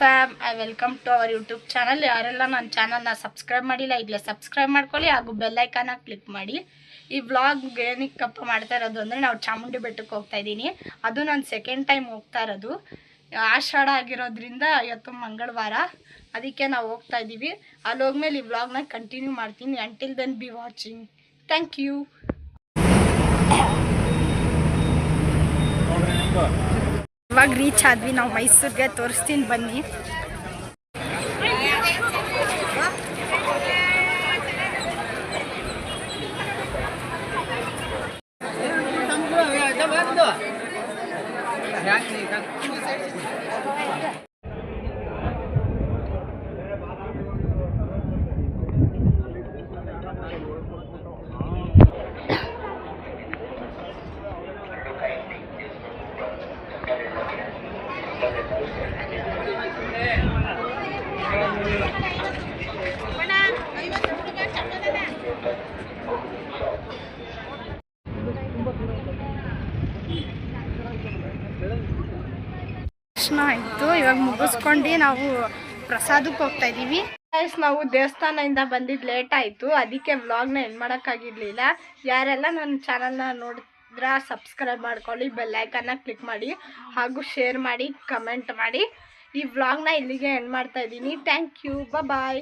Fam I welcome to our YouTube channel ಯಾರೆಲ್ಲ ನನ್ನ ಚಾನಲ್ನ ಸಬ್ಸ್ಕ್ರೈಬ್ ಮಾಡಿಲ್ಲ ಈಗಲೇ ಸಬ್ಸ್ಕ್ರೈಬ್ ಮಾಡ್ಕೊಳ್ಳಿ ಹಾಗೂ ಬೆಲ್ಲೈಕಾನ ಕ್ಲಿಕ್ ಮಾಡಿ. ಈ ವ್ಲಾಗ್ ಏನಕ್ಕಪ್ಪ ಮಾಡ್ತಾ ಇರೋದು ಅಂದರೆ ನಾವು ಚಾಮುಂಡಿ ಬೆಟ್ಟಕ್ಕೆ ಹೋಗ್ತಾ ಇದ್ದೀನಿ. ಅದು ನಾನು ಸೆಕೆಂಡ್ ಟೈಮ್ ಹೋಗ್ತಾ ಇರೋದು. ಆಷಾಢ ಆಗಿರೋದ್ರಿಂದ ಇವತ್ತು ಮಂಗಳವಾರ. ಅದಕ್ಕೆ ನಾವು ಹೋಗ್ತಾ ಇದ್ದೀವಿ. ಅಲ್ಲಿ ಹೋಗ್ಮೇಲೆ ಈ ವ್ಲಾಗ್ನ ಕಂಟಿನ್ಯೂ ಮಾಡ್ತೀನಿ. Until then be watching thank you ಇವಾಗ ರೀಚ್ ಆದ್ವಿ ನಾವು ಮೈಸೂರಿಗೆ ತೋರಿಸ್ತೀನಿ ಬನ್ನಿ. ಆಯಿತು, ಇವಾಗ ಮುಗಿಸ್ಕೊಂಡು ನಾವು ಪ್ರಸಾದಕ್ಕೆ ಹೋಗ್ತಾ ಇದ್ದೀವಿ. ನಾವು ದೇವಸ್ಥಾನದಿಂದ ಬಂದಿದ್ದು ಲೇಟ್ ಆಯಿತು. ಅದಕ್ಕೆ ವ್ಲಾಗ್ನ ಏನು ಮಾಡೋಕ್ಕಾಗಿರ್ಲಿಲ್ಲ. ಯಾರೆಲ್ಲ ನನ್ನ ಚಾನಲ್ನ ನೋಡಿದ್ರ ಸಬ್ಸ್ಕ್ರೈಬ್ ಮಾಡ್ಕೊಳ್ಳಿ ಬೆಲ್ಲೈಕನ್ನ ಕ್ಲಿಕ್ ಮಾಡಿ, ಹಾಗೂ ಶೇರ್ ಮಾಡಿ ಕಮೆಂಟ್ ಮಾಡಿ. ಈ ವ್ಲಾಗ್ನ ಇಲ್ಲಿಗೆ ಎಂಡ್ ಮಾಡ್ತಾ ಇದ್ದೀನಿ. Thank you bye